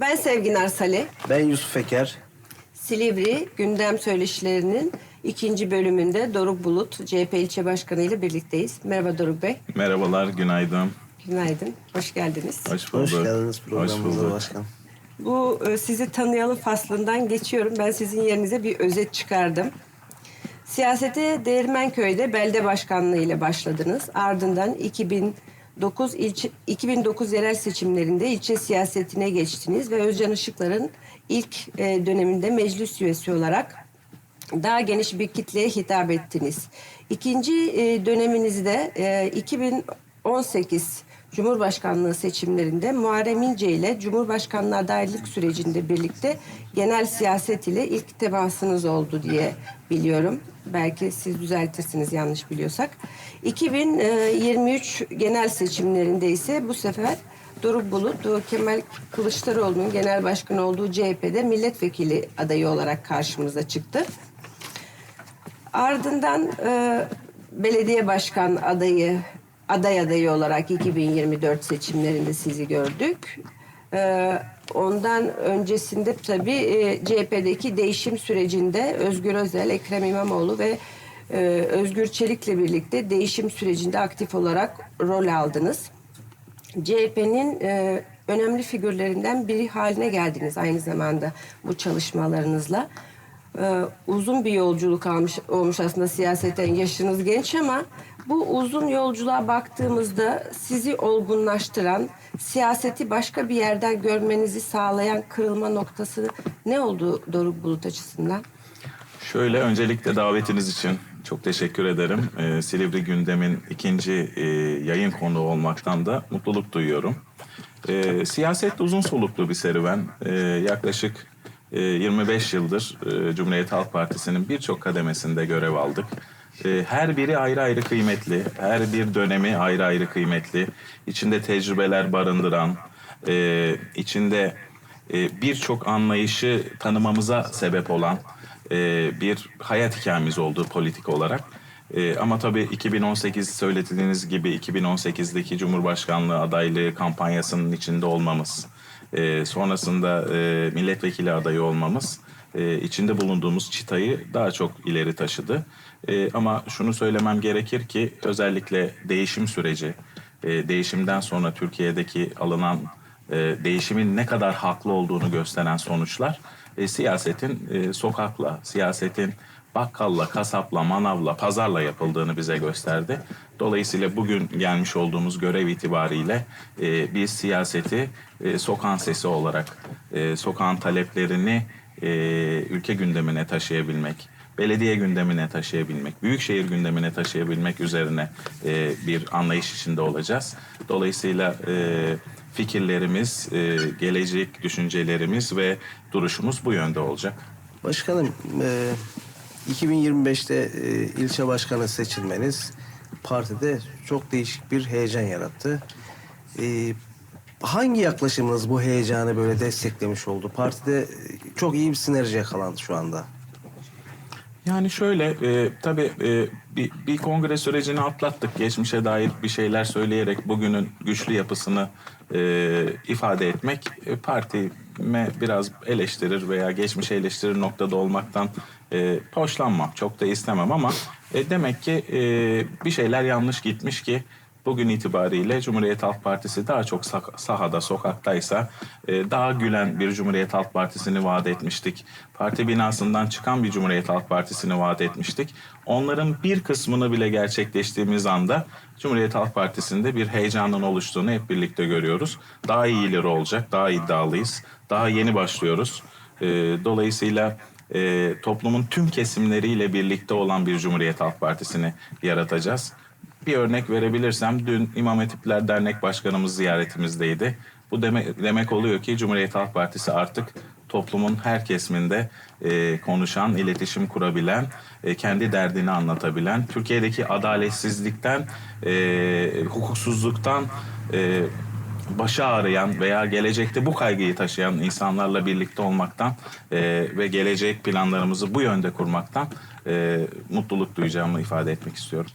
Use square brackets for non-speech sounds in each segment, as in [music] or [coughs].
Ben Sevgin Arsali. Ben Yusuf Eker. Silivri gündem söyleşilerinin ikinci bölümünde Doruk Bulut, CHP ilçe başkanı ile birlikteyiz. Merhaba Doruk Bey. Merhabalar, günaydın. Günaydın. Hoş geldiniz. Hoş bulduk. Hoş geldiniz programımıza bulduk. başkan. Bu e, sizi tanıyalım faslından geçiyorum. Ben sizin yerinize bir özet çıkardım. Siyasete Değirmenköy'de belde başkanlığı ile başladınız. Ardından 2009 ilçe 2009 yerel seçimlerinde ilçe siyasetine geçtiniz ve Özcan Işıklar'ın ilk e, döneminde meclis üyesi olarak daha geniş bir kitleye hitap ettiniz. İkinci e, döneminizde e, 2018 Cumhurbaşkanlığı seçimlerinde Muharrem İnce ile Cumhurbaşkanlığı adaylık sürecinde birlikte genel siyaset ile ilk temasınız oldu diye biliyorum. Belki siz düzeltirsiniz yanlış biliyorsak. 2023 genel seçimlerinde ise bu sefer Doruk Bulut, Kemal Kılıçdaroğlu'nun genel başkanı olduğu CHP'de milletvekili adayı olarak karşımıza çıktı. Ardından e, belediye başkan adayı aday adayı olarak 2024 seçimlerinde sizi gördük. E, ondan öncesinde tabii e, CHP'deki değişim sürecinde Özgür Özel, Ekrem İmamoğlu ve e, Özgür Çelik'le birlikte değişim sürecinde aktif olarak rol aldınız. CHP'nin e, önemli figürlerinden biri haline geldiniz aynı zamanda bu çalışmalarınızla. Uzun bir yolculuk almış olmuş aslında siyaseten yaşınız genç ama bu uzun yolculuğa baktığımızda sizi olgunlaştıran, siyaseti başka bir yerden görmenizi sağlayan kırılma noktası ne oldu Doruk Bulut açısından? Şöyle öncelikle davetiniz için çok teşekkür ederim. Ee, Silivri Gündem'in ikinci e, yayın konuğu olmaktan da mutluluk duyuyorum. Ee, siyaset uzun soluklu bir serüven. Ee, yaklaşık e, 25 yıldır e, Cumhuriyet Halk Partisi'nin birçok kademesinde görev aldık. Ee, her biri ayrı ayrı kıymetli, her bir dönemi ayrı ayrı kıymetli. İçinde tecrübeler barındıran, e, içinde e, birçok anlayışı tanımamıza sebep olan e, bir hayat hikayemiz oldu politik olarak. Ama tabii 2018 söylediğiniz gibi 2018'deki Cumhurbaşkanlığı adaylığı kampanyasının içinde olmamız, sonrasında e, milletvekili adayı olmamız içinde bulunduğumuz çıtayı daha çok ileri taşıdı. E, ama şunu söylemem gerekir ki özellikle değişim süreci, e, değişimden sonra Türkiye'deki alınan e, değişimin ne kadar haklı olduğunu gösteren sonuçlar e, siyasetin e, sokakla, siyasetin bakkalla, kasapla, manavla, pazarla yapıldığını bize gösterdi. Dolayısıyla bugün gelmiş olduğumuz görev itibariyle e, biz siyaseti e, sokağın sesi olarak, e, sokağın taleplerini e, ülke gündemine taşıyabilmek, belediye gündemine taşıyabilmek, büyükşehir gündemine taşıyabilmek üzerine e, bir anlayış içinde olacağız. Dolayısıyla e, fikirlerimiz, e, gelecek düşüncelerimiz ve duruşumuz bu yönde olacak. Başkanım, e, 2025'te e, ilçe başkanı seçilmeniz partide çok değişik bir heyecan yarattı. E, hangi yaklaşımınız bu heyecanı böyle desteklemiş oldu? Partide çok iyi bir sinerji yakalandı şu anda. Yani şöyle, e, tabii e, bir, bir kongre sürecini atlattık. Geçmişe dair bir şeyler söyleyerek bugünün güçlü yapısını e, ifade etmek e, partime biraz eleştirir veya geçmişe eleştirir noktada olmaktan e, hoşlanmam. Çok da istemem ama e, demek ki e, bir şeyler yanlış gitmiş ki Bugün itibariyle Cumhuriyet Halk Partisi daha çok sahada, sokaktaysa e, daha gülen bir Cumhuriyet Halk Partisi'ni vaat etmiştik. Parti binasından çıkan bir Cumhuriyet Halk Partisi'ni vaat etmiştik. Onların bir kısmını bile gerçekleştiğimiz anda Cumhuriyet Halk Partisi'nde bir heyecanın oluştuğunu hep birlikte görüyoruz. Daha iyileri olacak, daha iddialıyız, daha yeni başlıyoruz. E, dolayısıyla e, toplumun tüm kesimleriyle birlikte olan bir Cumhuriyet Halk Partisi'ni yaratacağız. Bir örnek verebilirsem dün İmam Hatipler Dernek Başkanımız ziyaretimizdeydi. Bu demek, demek oluyor ki Cumhuriyet Halk Partisi artık toplumun her kesiminde e, konuşan, iletişim kurabilen, e, kendi derdini anlatabilen, Türkiye'deki adaletsizlikten, e, hukuksuzluktan e, başı ağrıyan veya gelecekte bu kaygıyı taşıyan insanlarla birlikte olmaktan e, ve gelecek planlarımızı bu yönde kurmaktan e, mutluluk duyacağımı ifade etmek istiyorum.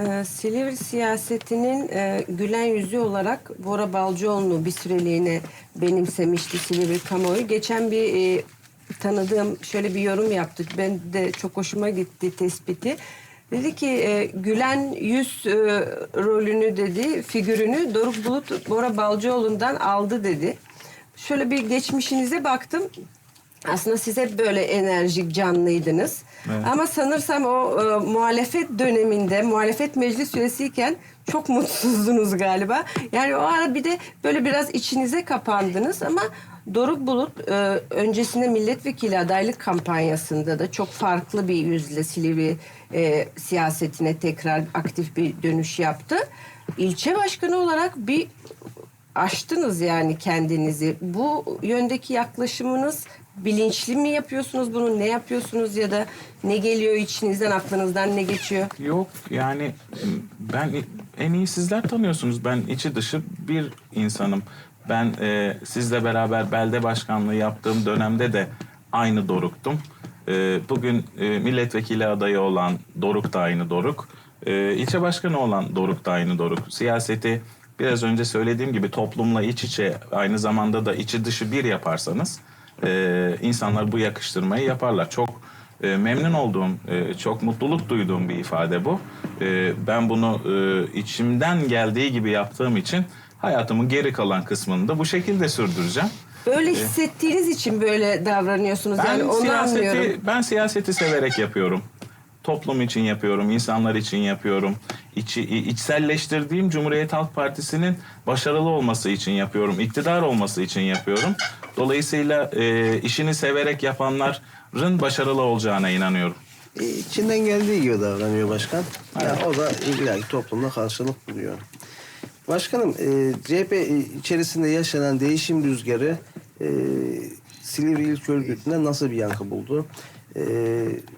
Ee, Silivri siyasetinin e, gülen yüzü olarak Bora Balcıoğlu'nu bir süreliğine benimsemişti Silivri kamuoyu. Geçen bir e, tanıdığım şöyle bir yorum yaptı. Ben de çok hoşuma gitti tespiti. Dedi ki e, gülen yüz e, rolünü dedi, figürünü Doruk Bulut Bora Balcıoğlu'ndan aldı dedi. Şöyle bir geçmişinize baktım. Aslında siz hep böyle enerjik, canlıydınız. Ama sanırsam o e, muhalefet döneminde, muhalefet meclis üyesiyken çok mutsuzdunuz galiba. Yani o ara bir de böyle biraz içinize kapandınız ama Doruk Bulut e, öncesinde milletvekili adaylık kampanyasında da çok farklı bir yüzle Silivri e, siyasetine tekrar aktif bir dönüş yaptı. İlçe başkanı olarak bir aştınız yani kendinizi. Bu yöndeki yaklaşımınız bilinçli mi yapıyorsunuz bunu? Ne yapıyorsunuz ya da ne geliyor içinizden, aklınızdan ne geçiyor? Yok yani ben en iyi sizler tanıyorsunuz. Ben içi dışı bir insanım. Ben e, sizle beraber belde başkanlığı yaptığım dönemde de aynı Doruk'tum. E, bugün e, milletvekili adayı olan Doruk da aynı Doruk. E, ilçe başkanı olan Doruk da aynı Doruk. Siyaseti biraz önce söylediğim gibi toplumla iç içe aynı zamanda da içi dışı bir yaparsanız e, insanlar bu yakıştırmayı yaparlar. Çok e, memnun olduğum, e, çok mutluluk duyduğum bir ifade bu. E, ben bunu e, içimden geldiği gibi yaptığım için hayatımın geri kalan kısmını da bu şekilde sürdüreceğim. Böyle hissettiğiniz için böyle davranıyorsunuz. Ben yani onu anlıyorum. siyaseti ben siyaseti severek yapıyorum. Toplum için yapıyorum, insanlar için yapıyorum. İçi, içselleştirdiğim Cumhuriyet Halk Partisi'nin başarılı olması için yapıyorum, iktidar olması için yapıyorum. Dolayısıyla e, işini severek yapanların başarılı olacağına inanıyorum. E, içinden geldiği gibi davranıyor başkan. Ya, o da illaki toplumda karşılık buluyor. Başkanım, e, CHP içerisinde yaşanan değişim rüzgarı e, Silivri İl Örgütü'nde nasıl bir yankı buldu? E,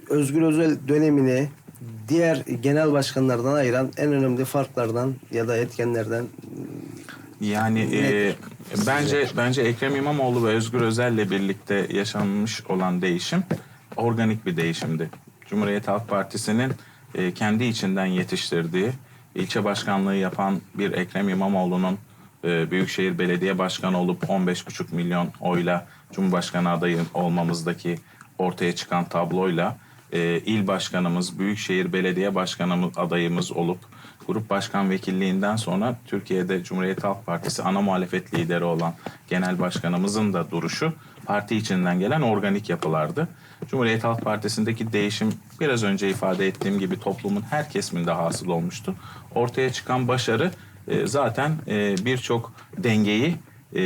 Özgür Özel dönemini diğer genel başkanlardan ayıran en önemli farklardan ya da etkenlerden Yani e, bence bence Ekrem İmamoğlu ve Özgür Özel'le birlikte yaşanmış olan değişim organik bir değişimdi. Cumhuriyet Halk Partisi'nin e, kendi içinden yetiştirdiği ilçe başkanlığı yapan bir Ekrem İmamoğlu'nun e, Büyükşehir Belediye Başkanı olup 15,5 milyon oyla Cumhurbaşkanı adayı olmamızdaki ortaya çıkan tabloyla e, il başkanımız, Büyükşehir Belediye Başkanımız adayımız olup grup başkan vekilliğinden sonra Türkiye'de Cumhuriyet Halk Partisi ana muhalefet lideri olan genel başkanımızın da duruşu parti içinden gelen organik yapılardı. Cumhuriyet Halk Partisi'ndeki değişim biraz önce ifade ettiğim gibi toplumun her kesiminde hasıl olmuştu. Ortaya çıkan başarı e, zaten e, birçok dengeyi e,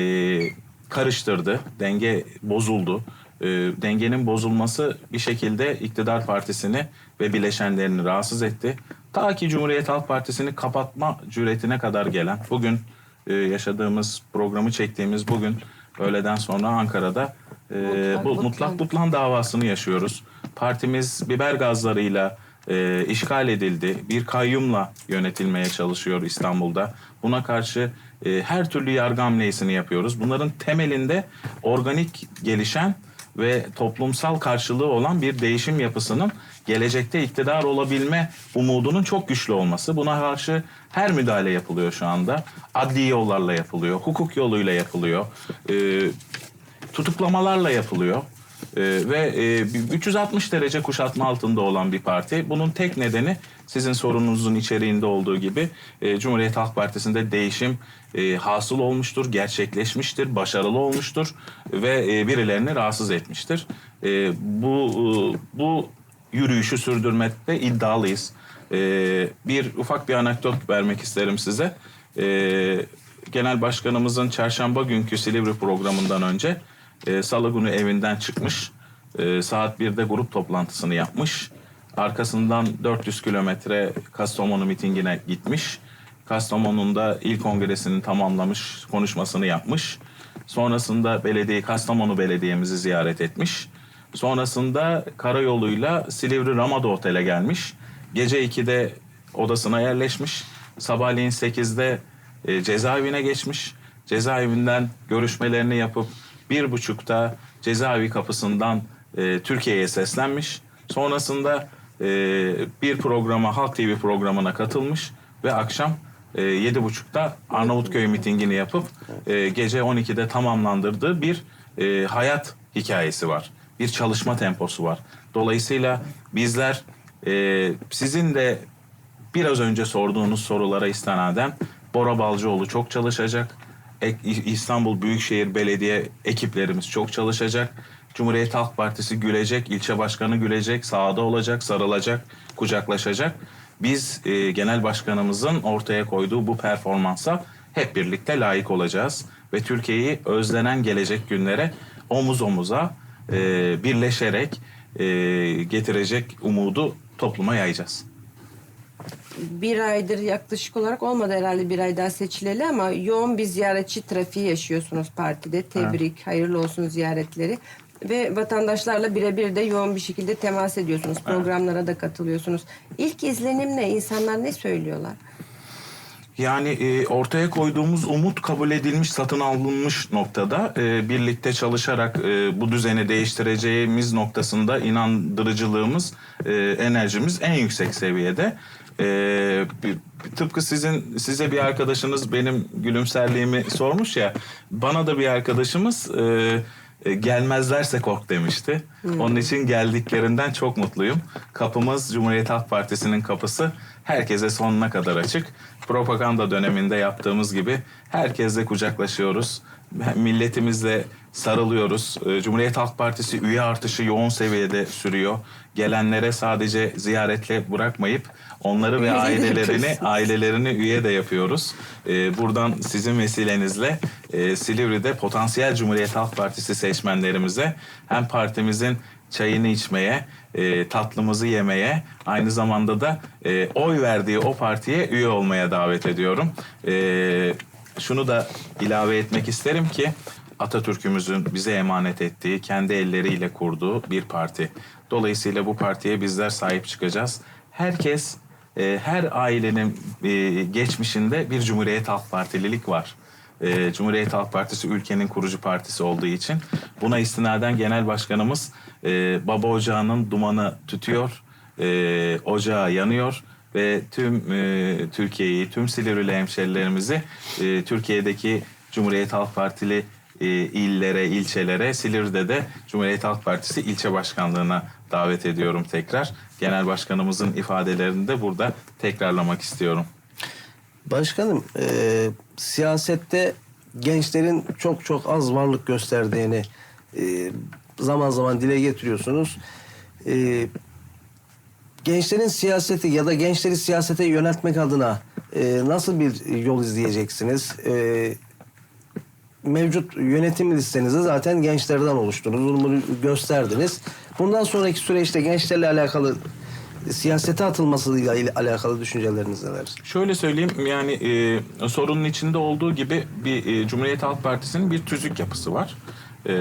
karıştırdı. Denge bozuldu. E, dengenin bozulması bir şekilde iktidar partisini ve bileşenlerini rahatsız etti. Ta ki Cumhuriyet Halk Partisi'ni kapatma cüretine kadar gelen, bugün e, yaşadığımız programı çektiğimiz bugün öğleden sonra Ankara'da e, Mutlak bu mutlak butlan davasını yaşıyoruz. Partimiz biber gazlarıyla e, işgal edildi. Bir kayyumla yönetilmeye çalışıyor İstanbul'da. Buna karşı e, her türlü yargı hamlesini yapıyoruz. Bunların temelinde organik gelişen ve toplumsal karşılığı olan bir değişim yapısının gelecekte iktidar olabilme umudunun çok güçlü olması. Buna karşı her müdahale yapılıyor şu anda. Adli yollarla yapılıyor, hukuk yoluyla yapılıyor, e, tutuklamalarla yapılıyor. E, ve e, 360 derece kuşatma altında olan bir parti. Bunun tek nedeni sizin sorununuzun içeriğinde olduğu gibi e, Cumhuriyet Halk Partisi'nde değişim e, hasıl olmuştur, gerçekleşmiştir, başarılı olmuştur ve e, birilerini rahatsız etmiştir. E, bu e, bu yürüyüşü sürdürmekte iddialıyız. E, bir ufak bir anekdot vermek isterim size. E, Genel Başkanımızın çarşamba günkü Silivri programından önce e, Salı günü evinden çıkmış. E, saat 1'de grup toplantısını yapmış. Arkasından 400 kilometre Kastamonu mitingine gitmiş. Kastamonu'nda il kongresini tamamlamış, konuşmasını yapmış. Sonrasında belediye Kastamonu Belediye'mizi ziyaret etmiş. Sonrasında karayoluyla Silivri Ramada Otel'e gelmiş. Gece 2'de odasına yerleşmiş. Sabahleyin 8'de e, cezaevine geçmiş. Cezaevinden görüşmelerini yapıp bir buçukta cezaevi kapısından e, Türkiye'ye seslenmiş. Sonrasında e, bir programa, Halk TV programına katılmış ve akşam yedi buçukta Arnavutköy mitingini yapıp e, gece 12'de tamamlandırdığı bir e, hayat hikayesi var. Bir çalışma temposu var. Dolayısıyla bizler e, sizin de biraz önce sorduğunuz sorulara istinaden Bora Balcıoğlu çok çalışacak. İstanbul Büyükşehir Belediye ekiplerimiz çok çalışacak. Cumhuriyet Halk Partisi gülecek, ilçe başkanı gülecek, sahada olacak, sarılacak, kucaklaşacak. Biz e, genel başkanımızın ortaya koyduğu bu performansa hep birlikte layık olacağız. Ve Türkiye'yi özlenen gelecek günlere omuz omuza e, birleşerek e, getirecek umudu topluma yayacağız. bir aydır yaklaşık olarak olmadı herhalde bir ay daha seçileli ama yoğun bir ziyaretçi trafiği yaşıyorsunuz partide. Tebrik, hayırlı olsun ziyaretleri. Ve vatandaşlarla birebir de yoğun bir şekilde temas ediyorsunuz. Programlara da katılıyorsunuz. İlk izlenim ne? İnsanlar ne söylüyorlar? Yani e, ortaya koyduğumuz umut kabul edilmiş, satın alınmış noktada e, birlikte çalışarak e, bu düzeni değiştireceğimiz noktasında inandırıcılığımız, e, enerjimiz en yüksek seviyede. E, tıpkı sizin size bir arkadaşınız benim gülümserliğimi sormuş ya, bana da bir arkadaşımız e, e, gelmezlerse kork demişti. Onun için geldiklerinden çok mutluyum. Kapımız Cumhuriyet Halk Partisi'nin kapısı herkese sonuna kadar açık. Propaganda döneminde yaptığımız gibi herkesle kucaklaşıyoruz. Milletimizle sarılıyoruz. E, Cumhuriyet Halk Partisi üye artışı yoğun seviyede sürüyor. Gelenlere sadece ziyaretle bırakmayıp onları ve ailelerini ailelerini üye de yapıyoruz. Ee, buradan sizin vesilenizle e, Silivri'de potansiyel Cumhuriyet Halk Partisi seçmenlerimize hem partimizin çayını içmeye, e, tatlımızı yemeye, aynı zamanda da e, oy verdiği o partiye üye olmaya davet ediyorum. E, şunu da ilave etmek isterim ki Atatürk'ümüzün bize emanet ettiği, kendi elleriyle kurduğu bir parti. Dolayısıyla bu partiye bizler sahip çıkacağız. Herkes e, her ailenin e, geçmişinde bir Cumhuriyet Halk Partililik var. E, Cumhuriyet Halk Partisi ülkenin kurucu partisi olduğu için buna istinaden genel başkanımız e, baba ocağının dumanı tütüyor, e, ocağı yanıyor ve tüm e, Türkiye'yi, tüm Silivri'li hemşerilerimizi e, Türkiye'deki Cumhuriyet Halk Partili e, illere, ilçelere, Silivri'de de Cumhuriyet Halk Partisi ilçe başkanlığına davet ediyorum tekrar. Genel başkanımızın ifadelerini de burada tekrarlamak istiyorum. Başkanım, e, siyasette gençlerin çok çok az varlık gösterdiğini e, zaman zaman dile getiriyorsunuz. E, gençlerin siyaseti ya da gençleri siyasete yöneltmek adına e, nasıl bir yol izleyeceksiniz? E, mevcut yönetim listenizi zaten gençlerden oluşturdunuz. Bunu gösterdiniz. Bundan sonraki süreçte gençlerle alakalı siyasete atılmasıyla ile alakalı düşünceleriniz neler? Şöyle söyleyeyim yani e, sorunun içinde olduğu gibi bir e, Cumhuriyet Halk Partisi'nin bir tüzük yapısı var. E,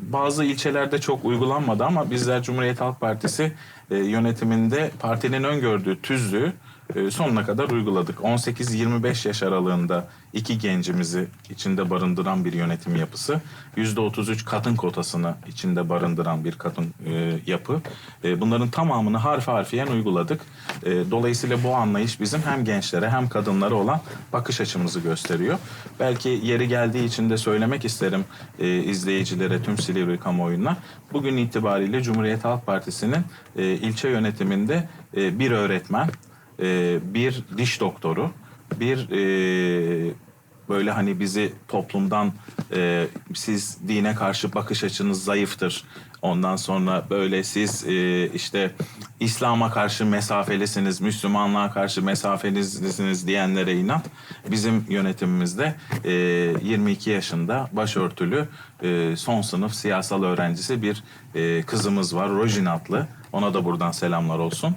bazı ilçelerde çok uygulanmadı ama bizler Cumhuriyet Halk Partisi e, yönetiminde partinin öngördüğü tüzüğü e, sonuna kadar uyguladık. 18-25 yaş aralığında iki gencimizi içinde barındıran bir yönetim yapısı. %33 kadın kotasını içinde barındıran bir kadın e, yapı. E, bunların tamamını harfi harfiyen uyguladık. E, dolayısıyla bu anlayış bizim hem gençlere hem kadınlara olan bakış açımızı gösteriyor. Belki yeri geldiği için de söylemek isterim e, izleyicilere, tüm Silivri kamuoyuna. Bugün itibariyle Cumhuriyet Halk Partisi'nin e, ilçe yönetiminde e, bir öğretmen, e, bir diş doktoru, bir e, böyle hani bizi toplumdan e, siz dine karşı bakış açınız zayıftır. Ondan sonra böyle siz işte İslam'a karşı mesafelisiniz, Müslümanlığa karşı mesafelisiniz diyenlere inat. Bizim yönetimimizde e, 22 yaşında başörtülü son sınıf siyasal öğrencisi bir kızımız var. Rojin adlı. Ona da buradan selamlar olsun.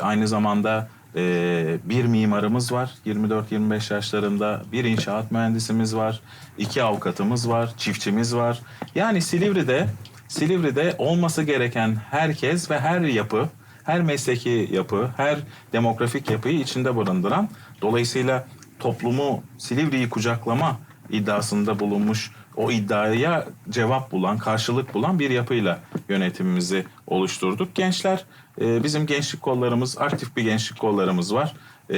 Aynı zamanda ee, bir mimarımız var 24-25 yaşlarında, bir inşaat mühendisimiz var, iki avukatımız var, çiftçimiz var. Yani Silivri'de Silivri'de olması gereken herkes ve her yapı, her mesleki yapı, her demografik yapıyı içinde barındıran, dolayısıyla toplumu Silivri'yi kucaklama iddiasında bulunmuş o iddiaya cevap bulan, karşılık bulan bir yapıyla yönetimimizi oluşturduk. Gençler E, bizim gençlik kollarımız, aktif bir gençlik kollarımız var. E,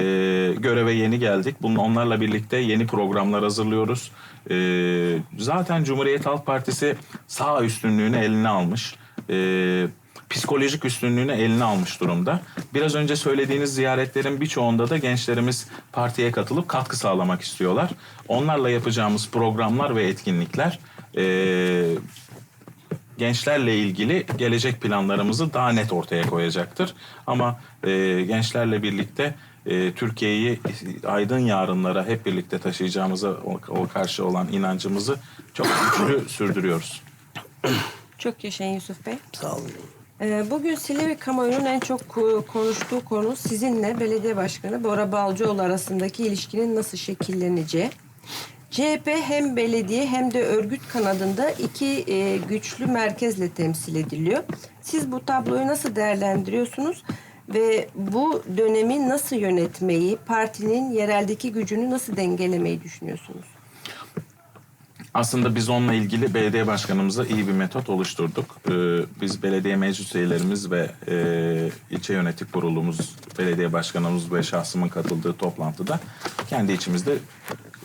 göreve yeni geldik. Bunun onlarla birlikte yeni programlar hazırlıyoruz. E, zaten Cumhuriyet Halk Partisi sağ üstünlüğünü eline almış. E, psikolojik üstünlüğünü eline almış durumda. Biraz önce söylediğiniz ziyaretlerin birçoğunda da gençlerimiz partiye katılıp katkı sağlamak istiyorlar. Onlarla yapacağımız programlar ve etkinlikler eee, gençlerle ilgili gelecek planlarımızı daha net ortaya koyacaktır. Ama eee, gençlerle birlikte eee, Türkiye'yi aydın yarınlara hep birlikte taşıyacağımıza o, o karşı olan inancımızı çok güçlü [coughs] sürdürüyoruz. Çok yaşayın Yusuf Bey. Sağ olun. Ee, Bugün Silivri kamuoyunun en çok konuştuğu konu sizinle belediye başkanı Bora Balcıoğlu arasındaki ilişkinin nasıl şekilleneceği. CHP hem belediye hem de örgüt kanadında iki e, güçlü merkezle temsil ediliyor. Siz bu tabloyu nasıl değerlendiriyorsunuz ve bu dönemi nasıl yönetmeyi, partinin yereldeki gücünü nasıl dengelemeyi düşünüyorsunuz? Aslında biz onunla ilgili belediye başkanımıza iyi bir metot oluşturduk. Ee, biz belediye meclis üyelerimiz ve e, ilçe yönetim kurulumuz, belediye başkanımız ve şahsımın katıldığı toplantıda kendi içimizde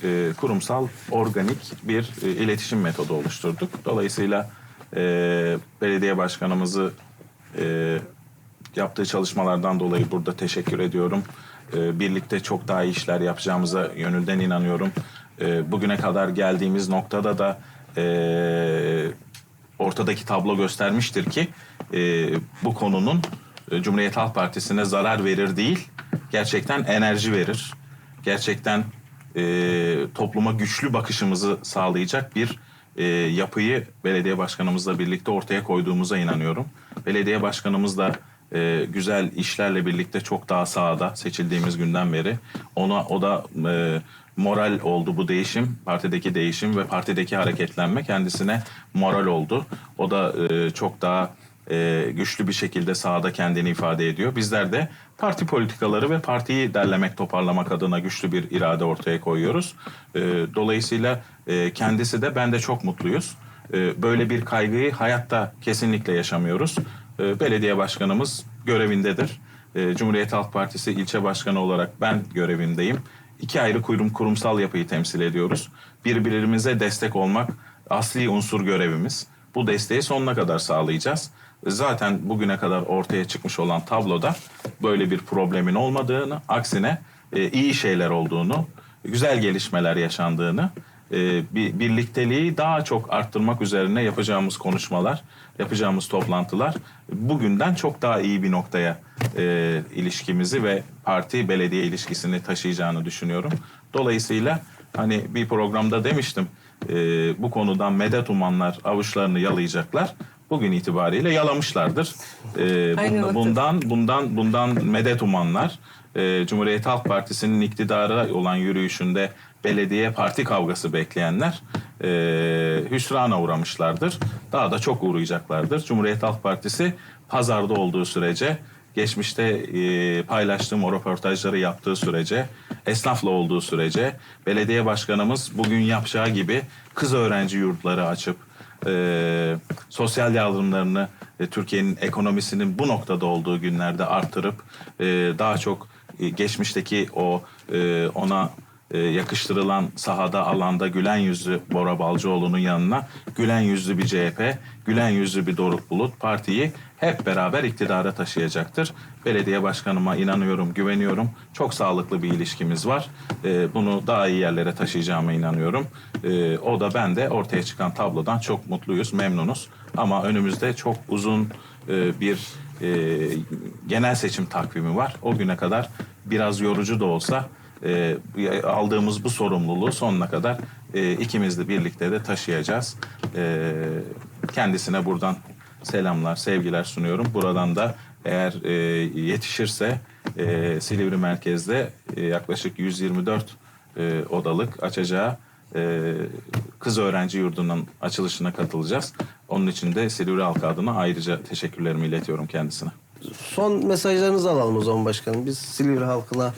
e, kurumsal, organik bir e, iletişim metodu oluşturduk. Dolayısıyla e, belediye başkanımızı e, yaptığı çalışmalardan dolayı burada teşekkür ediyorum. Ee, birlikte çok daha iyi işler yapacağımıza gönülden inanıyorum. Ee, bugüne kadar geldiğimiz noktada da e, ortadaki tablo göstermiştir ki e, bu konunun e, Cumhuriyet Halk Partisi'ne zarar verir değil, gerçekten enerji verir. Gerçekten e, topluma güçlü bakışımızı sağlayacak bir e, yapıyı belediye başkanımızla birlikte ortaya koyduğumuza inanıyorum. Belediye başkanımız da e, güzel işlerle birlikte çok daha sahada seçildiğimiz günden beri. Ona o da e, moral oldu bu değişim, partideki değişim ve partideki hareketlenme kendisine moral oldu. O da e, çok daha e, güçlü bir şekilde sahada kendini ifade ediyor. Bizler de parti politikaları ve partiyi derlemek, toparlamak adına güçlü bir irade ortaya koyuyoruz. E, dolayısıyla e, kendisi de ben de çok mutluyuz. E, böyle bir kaygıyı hayatta kesinlikle yaşamıyoruz. E, belediye başkanımız görevindedir. E, Cumhuriyet Halk Partisi ilçe başkanı olarak ben görevimdeyim. İki ayrı kurum kurumsal yapıyı temsil ediyoruz. Birbirimize destek olmak asli unsur görevimiz. Bu desteği sonuna kadar sağlayacağız. Zaten bugüne kadar ortaya çıkmış olan tabloda böyle bir problemin olmadığını, aksine e, iyi şeyler olduğunu, güzel gelişmeler yaşandığını, bir birlikteliği daha çok arttırmak üzerine yapacağımız konuşmalar, yapacağımız toplantılar bugünden çok daha iyi bir noktaya e, ilişkimizi ve parti belediye ilişkisini taşıyacağını düşünüyorum. Dolayısıyla hani bir programda demiştim e, bu konudan medet umanlar avuçlarını yalayacaklar. Bugün itibariyle yalamışlardır. E, Aynı bunda- bundan bundan bundan medet umanlar e, Cumhuriyet Halk Partisi'nin iktidara olan yürüyüşünde belediye parti kavgası bekleyenler e, hüsrana uğramışlardır. Daha da çok uğrayacaklardır. Cumhuriyet Halk Partisi pazarda olduğu sürece geçmişte e, paylaştığım o röportajları yaptığı sürece, esnafla olduğu sürece, belediye başkanımız bugün yapacağı gibi kız öğrenci yurtları açıp e, sosyal yardımlarını e, Türkiye'nin ekonomisinin bu noktada olduğu günlerde artırıp e, daha çok e, geçmişteki o e, ona e, yakıştırılan sahada alanda gülen yüzlü Bora Balcıoğlu'nun yanına gülen yüzlü bir CHP, gülen yüzlü bir Doruk Bulut partiyi hep beraber iktidara taşıyacaktır. Belediye başkanıma inanıyorum, güveniyorum. Çok sağlıklı bir ilişkimiz var. E, bunu daha iyi yerlere taşıyacağıma inanıyorum. E, o da ben de ortaya çıkan tablodan çok mutluyuz, memnunuz. Ama önümüzde çok uzun bir genel seçim takvimi var. O güne kadar biraz yorucu da olsa e, aldığımız bu sorumluluğu sonuna kadar e, ikimiz de birlikte de taşıyacağız. E, kendisine buradan selamlar, sevgiler sunuyorum. Buradan da eğer e, yetişirse e, Silivri merkezde e, yaklaşık 124 e, odalık açacağı e, kız öğrenci yurdunun açılışına katılacağız. Onun için de Silivri halkı adına ayrıca teşekkürlerimi iletiyorum kendisine. Son mesajlarınızı alalım o zaman başkanım. Biz Silivri halkına,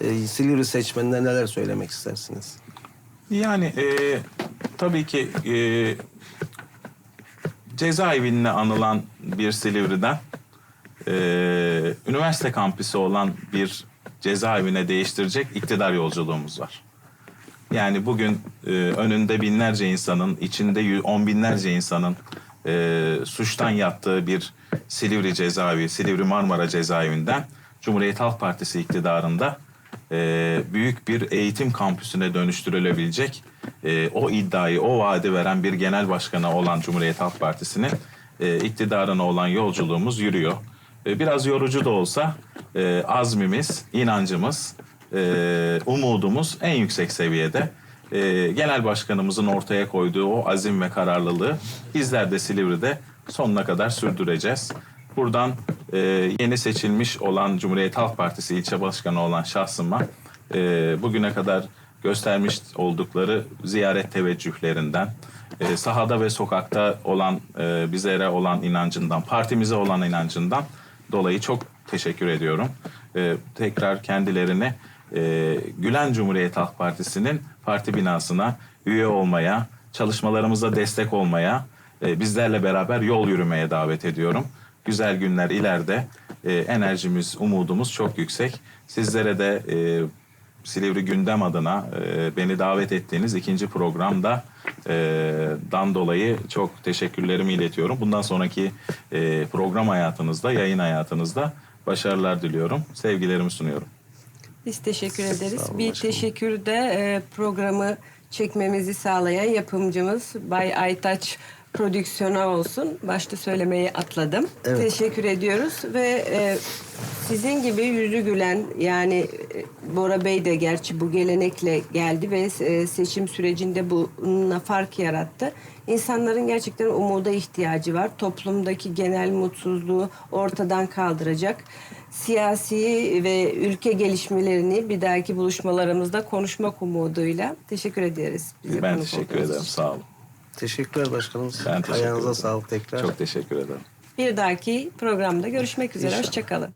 e, Silivri seçmenine neler söylemek istersiniz? Yani e, tabii ki e, cezaevinde anılan bir Silivri'den e, üniversite kampüsü olan bir cezaevine değiştirecek iktidar yolculuğumuz var. Yani bugün e, önünde binlerce insanın, içinde on binlerce insanın e, suçtan yattığı bir Silivri cezaevi, Silivri Marmara cezaevinden Cumhuriyet Halk Partisi iktidarında e, büyük bir eğitim kampüsüne dönüştürülebilecek e, o iddiayı, o vaadi veren bir genel başkanı olan Cumhuriyet Halk Partisi'nin e, iktidarına olan yolculuğumuz yürüyor. E, biraz yorucu da olsa e, azmimiz, inancımız, e, umudumuz en yüksek seviyede. E, genel başkanımızın ortaya koyduğu o azim ve kararlılığı bizler de Silivri'de sonuna kadar sürdüreceğiz. Buradan e, yeni seçilmiş olan Cumhuriyet Halk Partisi ilçe başkanı olan şahsıma e, bugüne kadar göstermiş oldukları ziyaret teveccühlerinden, e, sahada ve sokakta olan e, bizlere olan inancından, partimize olan inancından dolayı çok teşekkür ediyorum. E, tekrar kendilerini e, Gülen Cumhuriyet Halk Partisi'nin parti binasına üye olmaya, çalışmalarımıza destek olmaya, e, bizlerle beraber yol yürümeye davet ediyorum. Güzel günler ileride. E, enerjimiz, umudumuz çok yüksek. Sizlere de e, Silivri Gündem adına e, beni davet ettiğiniz ikinci programda e, dan dolayı çok teşekkürlerimi iletiyorum. Bundan sonraki e, program hayatınızda, yayın hayatınızda başarılar diliyorum. Sevgilerimi sunuyorum. Biz teşekkür ederiz. Olun bir başkanım. teşekkür de e, programı çekmemizi sağlayan yapımcımız Bay Aytaç prodüksiyona olsun. Başta söylemeyi atladım. Evet. Teşekkür ediyoruz ve e, sizin gibi yüzü gülen yani e, Bora Bey de gerçi bu gelenekle geldi ve e, seçim sürecinde bununla fark yarattı. İnsanların gerçekten umuda ihtiyacı var. Toplumdaki genel mutsuzluğu ortadan kaldıracak siyasi ve ülke gelişmelerini bir dahaki buluşmalarımızda konuşmak umuduyla teşekkür ederiz. Bize Ben teşekkür ederim. Sağ olun. Teşekkürler başkanımız. Ben teşekkür Ayağınıza ederim. sağlık tekrar. Çok teşekkür ederim. Bir dahaki programda görüşmek üzere. Hoşçakalın.